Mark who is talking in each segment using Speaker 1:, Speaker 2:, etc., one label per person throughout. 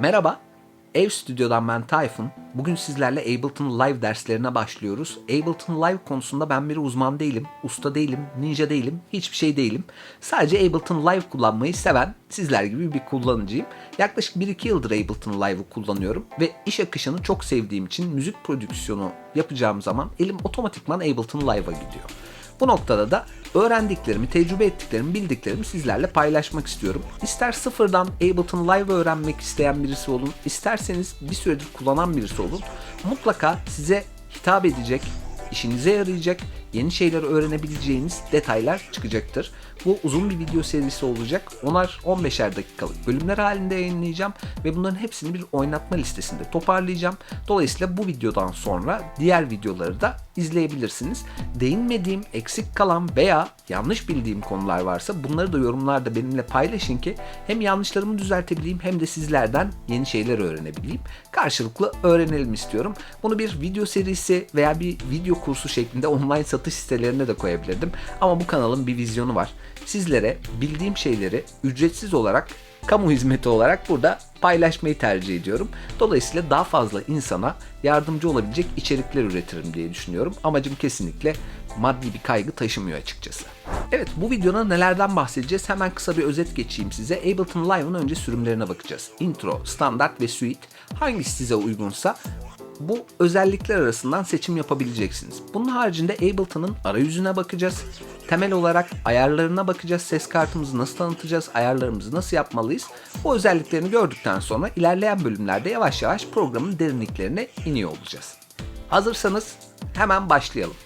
Speaker 1: Merhaba, Ev Stüdyo'dan ben Tayfun. Bugün sizlerle Ableton Live derslerine başlıyoruz. Ableton Live konusunda ben bir uzman değilim, usta değilim, ninja değilim, hiçbir şey değilim. Sadece Ableton Live kullanmayı seven sizler gibi bir kullanıcıyım. Yaklaşık 1-2 yıldır Ableton Live'ı kullanıyorum ve iş akışını çok sevdiğim için müzik prodüksiyonu yapacağım zaman elim otomatikman Ableton Live'a gidiyor. Bu noktada da öğrendiklerimi, tecrübe ettiklerimi, bildiklerimi sizlerle paylaşmak istiyorum. İster sıfırdan Ableton Live öğrenmek isteyen birisi olun, isterseniz bir süredir kullanan birisi olun. Mutlaka size hitap edecek, işinize yarayacak, yeni şeyler öğrenebileceğiniz detaylar çıkacaktır. Bu uzun bir video serisi olacak. Onlar 15'er dakikalık bölümler halinde yayınlayacağım ve bunların hepsini bir oynatma listesinde toparlayacağım. Dolayısıyla bu videodan sonra diğer videoları da izleyebilirsiniz. Değinmediğim, eksik kalan veya yanlış bildiğim konular varsa bunları da yorumlarda benimle paylaşın ki hem yanlışlarımı düzeltebileyim hem de sizlerden yeni şeyler öğrenebileyim. Karşılıklı öğrenelim istiyorum. Bunu bir video serisi veya bir video kursu şeklinde online satış sitelerine de koyabilirdim. Ama bu kanalın bir vizyonu var. Sizlere bildiğim şeyleri ücretsiz olarak kamu hizmeti olarak burada paylaşmayı tercih ediyorum. Dolayısıyla daha fazla insana yardımcı olabilecek içerikler üretirim diye düşünüyorum. Amacım kesinlikle maddi bir kaygı taşımıyor açıkçası. Evet bu videoda nelerden bahsedeceğiz? Hemen kısa bir özet geçeyim size. Ableton Live'ın önce sürümlerine bakacağız. Intro, standart ve suite. Hangisi size uygunsa bu özellikler arasından seçim yapabileceksiniz. Bunun haricinde Ableton'ın arayüzüne bakacağız. Temel olarak ayarlarına bakacağız. Ses kartımızı nasıl tanıtacağız, ayarlarımızı nasıl yapmalıyız. Bu özelliklerini gördükten sonra ilerleyen bölümlerde yavaş yavaş programın derinliklerine iniyor olacağız. Hazırsanız hemen başlayalım.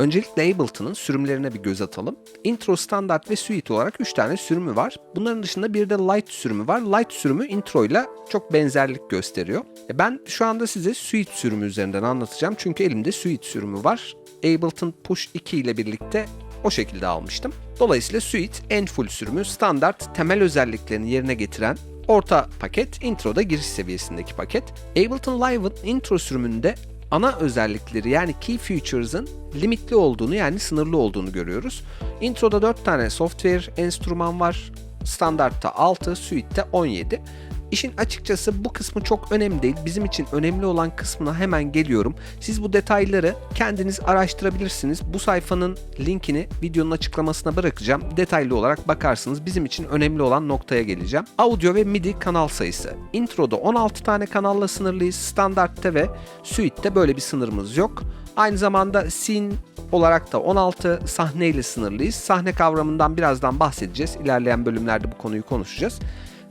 Speaker 1: Öncelikle Ableton'ın sürümlerine bir göz atalım. Intro, Standart ve Suite olarak 3 tane sürümü var. Bunların dışında bir de Light sürümü var. Light sürümü Intro ile çok benzerlik gösteriyor. E, Ben şu anda size Suite sürümü üzerinden anlatacağım. Çünkü elimde Suite sürümü var. Ableton Push 2 ile birlikte o şekilde almıştım. Dolayısıyla Suite en full sürümü standart temel özelliklerini yerine getiren orta paket, introda giriş seviyesindeki paket. Ableton Live'ın intro sürümünde ana özellikleri yani key features'ın limitli olduğunu yani sınırlı olduğunu görüyoruz. Introda 4 tane software enstrüman var. Standartta 6, Suite'de 17. İşin açıkçası bu kısmı çok önemli değil. Bizim için önemli olan kısmına hemen geliyorum. Siz bu detayları kendiniz araştırabilirsiniz. Bu sayfanın linkini videonun açıklamasına bırakacağım. Detaylı olarak bakarsınız. Bizim için önemli olan noktaya geleceğim. Audio ve MIDI kanal sayısı. Intro'da 16 tane kanalla sınırlıyız. Standart'ta ve Suite'de böyle bir sınırımız yok. Aynı zamanda scene olarak da 16 sahneyle sınırlıyız. Sahne kavramından birazdan bahsedeceğiz. İlerleyen bölümlerde bu konuyu konuşacağız.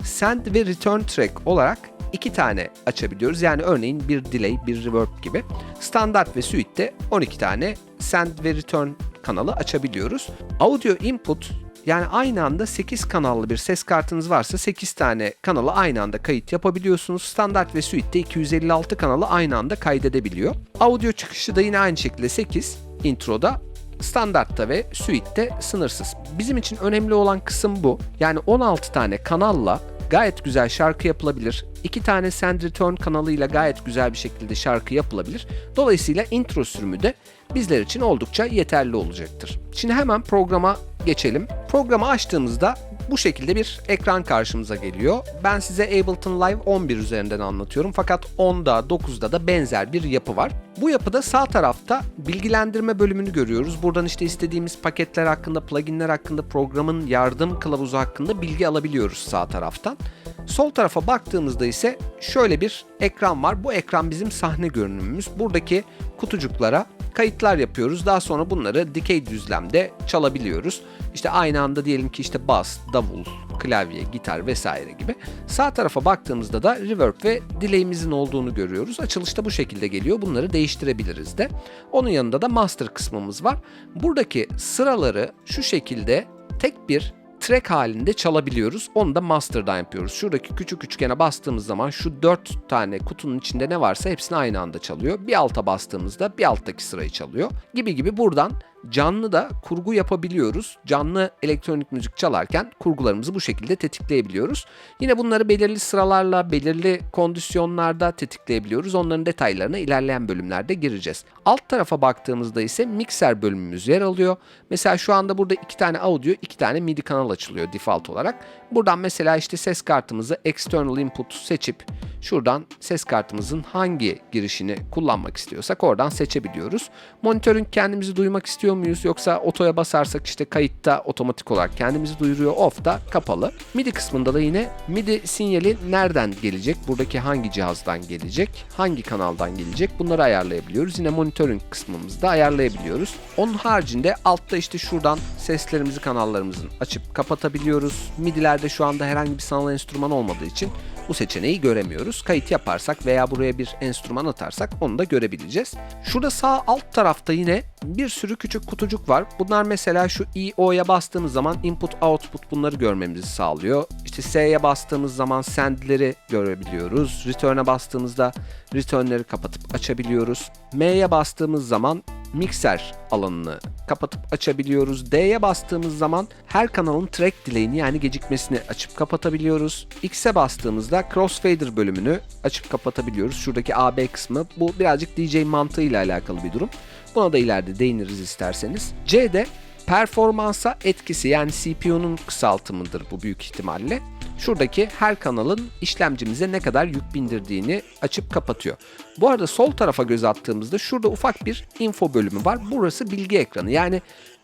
Speaker 1: Send ve return track olarak iki tane açabiliyoruz. Yani örneğin bir delay, bir reverb gibi. Standart ve Suite'de 12 tane send ve return kanalı açabiliyoruz. Audio input yani aynı anda 8 kanallı bir ses kartınız varsa 8 tane kanalı aynı anda kayıt yapabiliyorsunuz. Standart ve Suite'de 256 kanalı aynı anda kaydedebiliyor. Audio çıkışı da yine aynı şekilde 8 introda standartta ve suite'de sınırsız. Bizim için önemli olan kısım bu. Yani 16 tane kanalla gayet güzel şarkı yapılabilir. 2 tane send return kanalıyla gayet güzel bir şekilde şarkı yapılabilir. Dolayısıyla intro sürümü de bizler için oldukça yeterli olacaktır. Şimdi hemen programa geçelim. Programı açtığımızda bu şekilde bir ekran karşımıza geliyor. Ben size Ableton Live 11 üzerinden anlatıyorum fakat 10'da 9'da da benzer bir yapı var. Bu yapıda sağ tarafta bilgilendirme bölümünü görüyoruz. Buradan işte istediğimiz paketler hakkında, pluginler hakkında, programın yardım kılavuzu hakkında bilgi alabiliyoruz sağ taraftan. Sol tarafa baktığımızda ise şöyle bir ekran var. Bu ekran bizim sahne görünümümüz. Buradaki kutucuklara kayıtlar yapıyoruz. Daha sonra bunları dikey düzlemde çalabiliyoruz. İşte aynı anda diyelim ki işte bas, davul, klavye, gitar vesaire gibi. Sağ tarafa baktığımızda da reverb ve delay'imizin olduğunu görüyoruz. Açılışta bu şekilde geliyor. Bunları değiştirebiliriz de. Onun yanında da master kısmımız var. Buradaki sıraları şu şekilde tek bir track halinde çalabiliyoruz. Onu da master'dan yapıyoruz. Şuradaki küçük üçgene bastığımız zaman şu 4 tane kutunun içinde ne varsa hepsini aynı anda çalıyor. Bir alta bastığımızda bir alttaki sırayı çalıyor. Gibi gibi buradan canlı da kurgu yapabiliyoruz. Canlı elektronik müzik çalarken kurgularımızı bu şekilde tetikleyebiliyoruz. Yine bunları belirli sıralarla, belirli kondisyonlarda tetikleyebiliyoruz. Onların detaylarına ilerleyen bölümlerde gireceğiz. Alt tarafa baktığımızda ise mikser bölümümüz yer alıyor. Mesela şu anda burada iki tane audio, iki tane MIDI kanal açılıyor default olarak. Buradan mesela işte ses kartımızı external input seçip şuradan ses kartımızın hangi girişini kullanmak istiyorsak oradan seçebiliyoruz. Monitörün kendimizi duymak istiyor muyuz yoksa otoya basarsak işte kayıtta otomatik olarak kendimizi duyuruyor off da kapalı. MIDI kısmında da yine MIDI sinyali nereden gelecek? Buradaki hangi cihazdan gelecek? Hangi kanaldan gelecek? Bunları ayarlayabiliyoruz. Yine monitörün kısmımızda ayarlayabiliyoruz. Onun haricinde altta işte şuradan seslerimizi kanallarımızın açıp kapatabiliyoruz. MIDI'lerde şu anda herhangi bir sanal enstrüman olmadığı için bu seçeneği göremiyoruz. Kayıt yaparsak veya buraya bir enstrüman atarsak onu da görebileceğiz. Şurada sağ alt tarafta yine bir sürü küçük kutucuk var. Bunlar mesela şu EO'ya bastığımız zaman input output bunları görmemizi sağlıyor. İşte S'ye bastığımız zaman send'leri görebiliyoruz. Return'e bastığımızda return'leri kapatıp açabiliyoruz. M'ye bastığımız zaman mikser alanını kapatıp açabiliyoruz. D'ye bastığımız zaman her kanalın track delay'ini yani gecikmesini açıp kapatabiliyoruz. X'e bastığımızda crossfader bölümünü açıp kapatabiliyoruz. Şuradaki AB kısmı bu birazcık DJ mantığıyla alakalı bir durum. Buna da ileride değiniriz isterseniz. C'de performansa etkisi yani CPU'nun kısaltımıdır bu büyük ihtimalle. Şuradaki her kanalın işlemcimize ne kadar yük bindirdiğini açıp kapatıyor. Bu arada sol tarafa göz attığımızda şurada ufak bir info bölümü var. Burası bilgi ekranı. Yani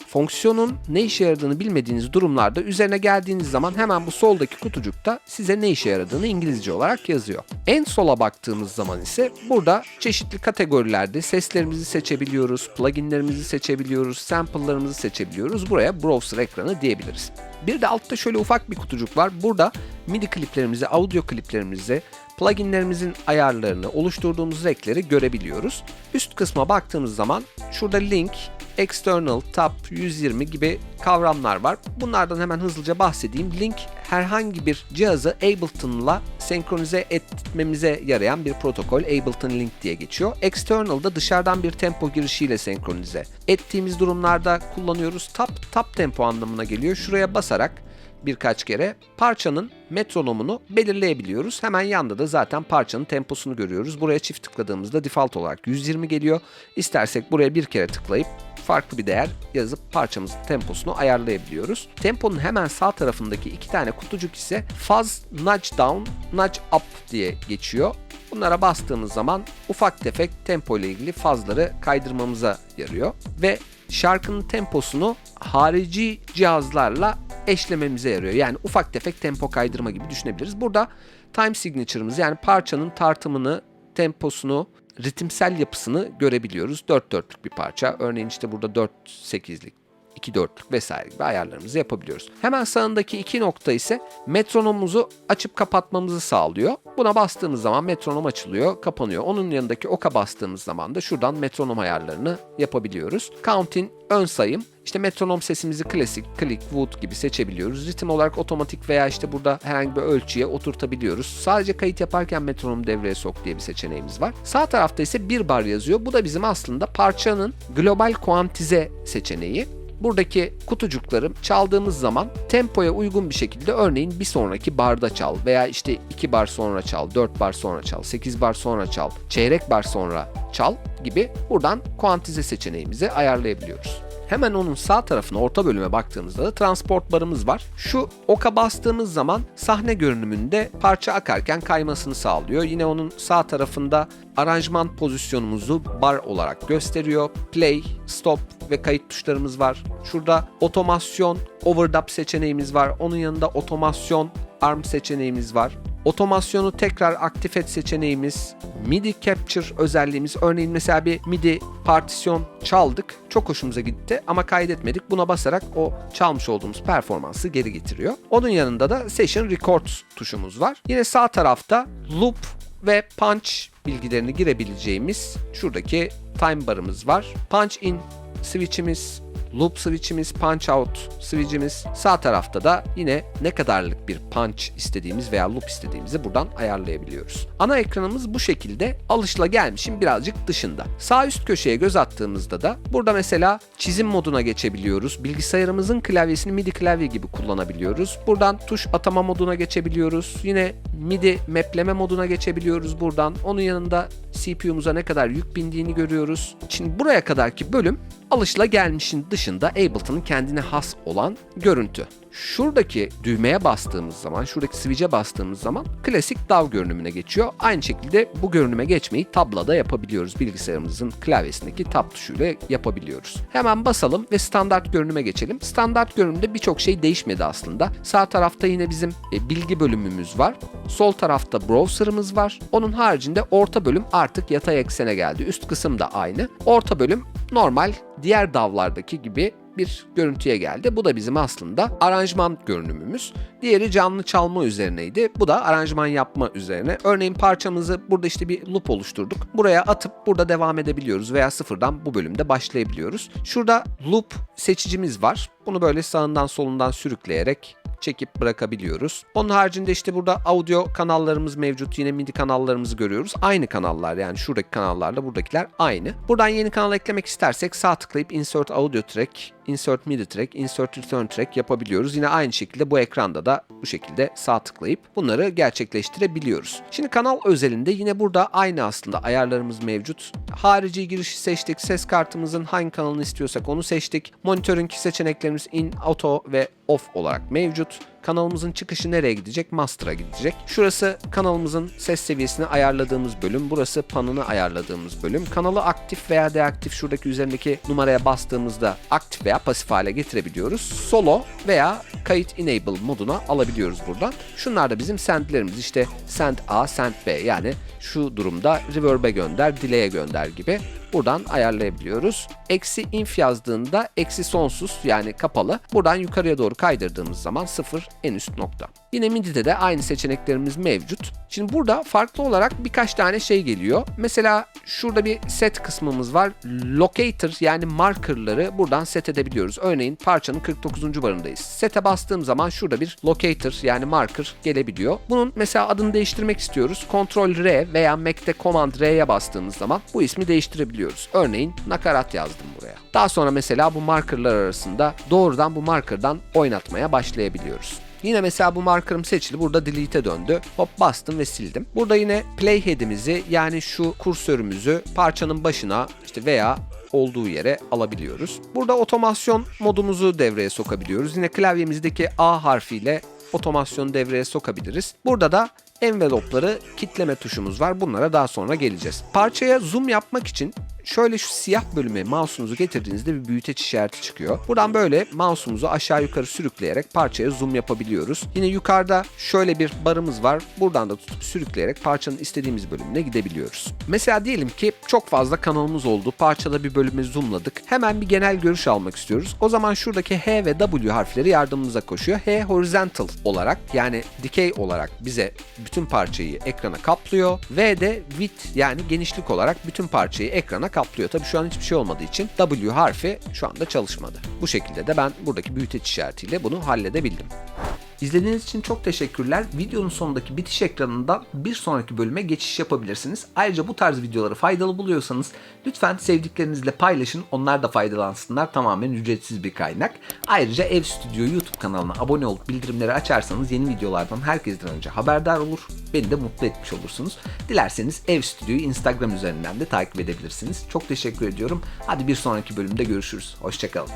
Speaker 1: fonksiyonun ne işe yaradığını bilmediğiniz durumlarda üzerine geldiğiniz zaman hemen bu soldaki kutucukta size ne işe yaradığını İngilizce olarak yazıyor. En sola baktığımız zaman ise burada çeşitli kategorilerde seslerimizi seçebiliyoruz, pluginlerimizi seçebiliyoruz, sample'larımızı seçebiliyoruz. Buraya browser ekranı diyebiliriz. Bir de altta şöyle ufak bir kutucuk var. Burada MIDI kliplerimizi, audio kliplerimizi, pluginlerimizin ayarlarını, oluşturduğumuz renkleri görebiliyoruz. Üst kısma baktığımız zaman şurada link, external, tab, 120 gibi kavramlar var. Bunlardan hemen hızlıca bahsedeyim. Link herhangi bir cihazı Ableton'la senkronize etmemize yarayan bir protokol. Ableton Link diye geçiyor. External da dışarıdan bir tempo girişiyle senkronize ettiğimiz durumlarda kullanıyoruz. Tab, tab tempo anlamına geliyor. Şuraya basarak birkaç kere parçanın metronomunu belirleyebiliyoruz. Hemen yanda da zaten parçanın temposunu görüyoruz. Buraya çift tıkladığımızda default olarak 120 geliyor. İstersek buraya bir kere tıklayıp farklı bir değer yazıp parçamızın temposunu ayarlayabiliyoruz. Temponun hemen sağ tarafındaki iki tane kutucuk ise fuzz nudge down, nudge up diye geçiyor. Bunlara bastığımız zaman ufak tefek tempo ile ilgili fazları kaydırmamıza yarıyor ve şarkının temposunu harici cihazlarla eşlememize yarıyor. Yani ufak tefek tempo kaydırma gibi düşünebiliriz. Burada time signature'ımız yani parçanın tartımını, temposunu, ritimsel yapısını görebiliyoruz. 4 dörtlük bir parça. Örneğin işte burada 4 8'lik 2 dörtlük vesaire gibi ayarlarımızı yapabiliyoruz. Hemen sağındaki iki nokta ise metronomumuzu açıp kapatmamızı sağlıyor. Buna bastığımız zaman metronom açılıyor, kapanıyor. Onun yanındaki oka bastığımız zaman da şuradan metronom ayarlarını yapabiliyoruz. Count'in ön sayım, işte metronom sesimizi klasik, click, wood gibi seçebiliyoruz. Ritim olarak otomatik veya işte burada herhangi bir ölçüye oturtabiliyoruz. Sadece kayıt yaparken metronom devreye sok diye bir seçeneğimiz var. Sağ tarafta ise bir bar yazıyor. Bu da bizim aslında parçanın global kuantize seçeneği buradaki kutucukları çaldığımız zaman tempoya uygun bir şekilde örneğin bir sonraki barda çal veya işte 2 bar sonra çal, 4 bar sonra çal, 8 bar sonra çal, çeyrek bar sonra çal gibi buradan kuantize seçeneğimizi ayarlayabiliyoruz. Hemen onun sağ tarafına orta bölüme baktığımızda da transport barımız var. Şu oka bastığımız zaman sahne görünümünde parça akarken kaymasını sağlıyor. Yine onun sağ tarafında aranjman pozisyonumuzu bar olarak gösteriyor. Play, stop ve kayıt tuşlarımız var. Şurada otomasyon, overdub seçeneğimiz var. Onun yanında otomasyon, arm seçeneğimiz var. Otomasyonu tekrar aktif et seçeneğimiz, MIDI Capture özelliğimiz. Örneğin mesela bir MIDI partisyon çaldık. Çok hoşumuza gitti ama kaydetmedik. Buna basarak o çalmış olduğumuz performansı geri getiriyor. Onun yanında da Session Record tuşumuz var. Yine sağ tarafta Loop ve Punch bilgilerini girebileceğimiz şuradaki time barımız var. Punch in switch'imiz, loop switch'imiz, punch out switch'imiz. Sağ tarafta da yine ne kadarlık bir punch istediğimiz veya loop istediğimizi buradan ayarlayabiliyoruz. Ana ekranımız bu şekilde alışılagelmişin birazcık dışında. Sağ üst köşeye göz attığımızda da burada mesela çizim moduna geçebiliyoruz. Bilgisayarımızın klavyesini MIDI klavye gibi kullanabiliyoruz. Buradan tuş atama moduna geçebiliyoruz. Yine MIDI mapleme moduna geçebiliyoruz buradan. Onun yanında CPU'muza ne kadar yük bindiğini görüyoruz. Şimdi buraya kadarki bölüm alışılagelmişin dışında Ableton'ın kendine has olan görüntü. Şuradaki düğmeye bastığımız zaman, şuradaki switch'e bastığımız zaman klasik DAW görünümüne geçiyor. Aynı şekilde bu görünüme geçmeyi tablada yapabiliyoruz. Bilgisayarımızın klavyesindeki tab tuşuyla yapabiliyoruz. Hemen basalım ve standart görünüme geçelim. Standart görünümde birçok şey değişmedi aslında. Sağ tarafta yine bizim e, bilgi bölümümüz var. Sol tarafta browser'ımız var. Onun haricinde orta bölüm artık yatay eksene geldi. Üst kısım da aynı. Orta bölüm normal diğer DAW'lardaki gibi bir görüntüye geldi. Bu da bizim aslında aranjman görünümümüz. Diğeri canlı çalma üzerineydi. Bu da aranjman yapma üzerine. Örneğin parçamızı burada işte bir loop oluşturduk. Buraya atıp burada devam edebiliyoruz veya sıfırdan bu bölümde başlayabiliyoruz. Şurada loop seçicimiz var. Bunu böyle sağından solundan sürükleyerek çekip bırakabiliyoruz. Onun haricinde işte burada audio kanallarımız mevcut. Yine MIDI kanallarımızı görüyoruz. Aynı kanallar yani şuradaki kanallarla buradakiler aynı. Buradan yeni kanal eklemek istersek sağ tıklayıp Insert Audio Track, Insert MIDI Track, Insert Return Track yapabiliyoruz. Yine aynı şekilde bu ekranda da bu şekilde sağ tıklayıp bunları gerçekleştirebiliyoruz. Şimdi kanal özelinde yine burada aynı aslında ayarlarımız mevcut. Harici girişi seçtik. Ses kartımızın hangi kanalını istiyorsak onu seçtik. Monitörün seçeneklerimiz in, auto ve off olarak mevcut. out. Kanalımızın çıkışı nereye gidecek? Master'a gidecek. Şurası kanalımızın ses seviyesini ayarladığımız bölüm. Burası panını ayarladığımız bölüm. Kanalı aktif veya deaktif şuradaki üzerindeki numaraya bastığımızda aktif veya pasif hale getirebiliyoruz. Solo veya kayıt enable moduna alabiliyoruz buradan. Şunlar da bizim sendlerimiz. İşte send A, send B yani şu durumda reverb'e gönder, delay'e gönder gibi buradan ayarlayabiliyoruz. Eksi inf yazdığında eksi sonsuz yani kapalı. Buradan yukarıya doğru kaydırdığımız zaman sıfır en üst nokta. Yine MIDI'de de aynı seçeneklerimiz mevcut. Şimdi burada farklı olarak birkaç tane şey geliyor. Mesela şurada bir set kısmımız var. Locator yani markerları buradan set edebiliyoruz. Örneğin parçanın 49. barındayız. Set'e bastığım zaman şurada bir locator yani marker gelebiliyor. Bunun mesela adını değiştirmek istiyoruz. Ctrl R veya Mac'te Command R'ye bastığımız zaman bu ismi değiştirebiliyoruz. Örneğin nakarat yazdım buraya. Daha sonra mesela bu markerlar arasında doğrudan bu markerdan oynatmaya başlayabiliyoruz. Yine mesela bu markerım seçili. Burada delete'e döndü. Hop bastım ve sildim. Burada yine playhead'imizi yani şu kursörümüzü parçanın başına işte veya olduğu yere alabiliyoruz. Burada otomasyon modumuzu devreye sokabiliyoruz. Yine klavyemizdeki A harfiyle otomasyonu devreye sokabiliriz. Burada da envelope'ları kitleme tuşumuz var. Bunlara daha sonra geleceğiz. Parçaya zoom yapmak için şöyle şu siyah bölüme mouse'unuzu getirdiğinizde bir büyüteç işareti çıkıyor. Buradan böyle mouse'umuzu aşağı yukarı sürükleyerek parçaya zoom yapabiliyoruz. Yine yukarıda şöyle bir barımız var. Buradan da tutup sürükleyerek parçanın istediğimiz bölümüne gidebiliyoruz. Mesela diyelim ki çok fazla kanalımız oldu. Parçada bir bölümü zoomladık. Hemen bir genel görüş almak istiyoruz. O zaman şuradaki H ve W harfleri yardımımıza koşuyor. H horizontal olarak yani dikey olarak bize bütün parçayı ekrana kaplıyor. V de width yani genişlik olarak bütün parçayı ekrana kaplıyor. Tabii şu an hiçbir şey olmadığı için W harfi şu anda çalışmadı. Bu şekilde de ben buradaki büyüteç işaretiyle bunu halledebildim. İzlediğiniz için çok teşekkürler. Videonun sonundaki bitiş ekranından bir sonraki bölüme geçiş yapabilirsiniz. Ayrıca bu tarz videoları faydalı buluyorsanız lütfen sevdiklerinizle paylaşın. Onlar da faydalansınlar. Tamamen ücretsiz bir kaynak. Ayrıca Ev Stüdyo YouTube kanalına abone olup bildirimleri açarsanız yeni videolardan herkesten önce haberdar olur. Beni de mutlu etmiş olursunuz. Dilerseniz Ev Stüdyo'yu Instagram üzerinden de takip edebilirsiniz. Çok teşekkür ediyorum. Hadi bir sonraki bölümde görüşürüz. Hoşçakalın.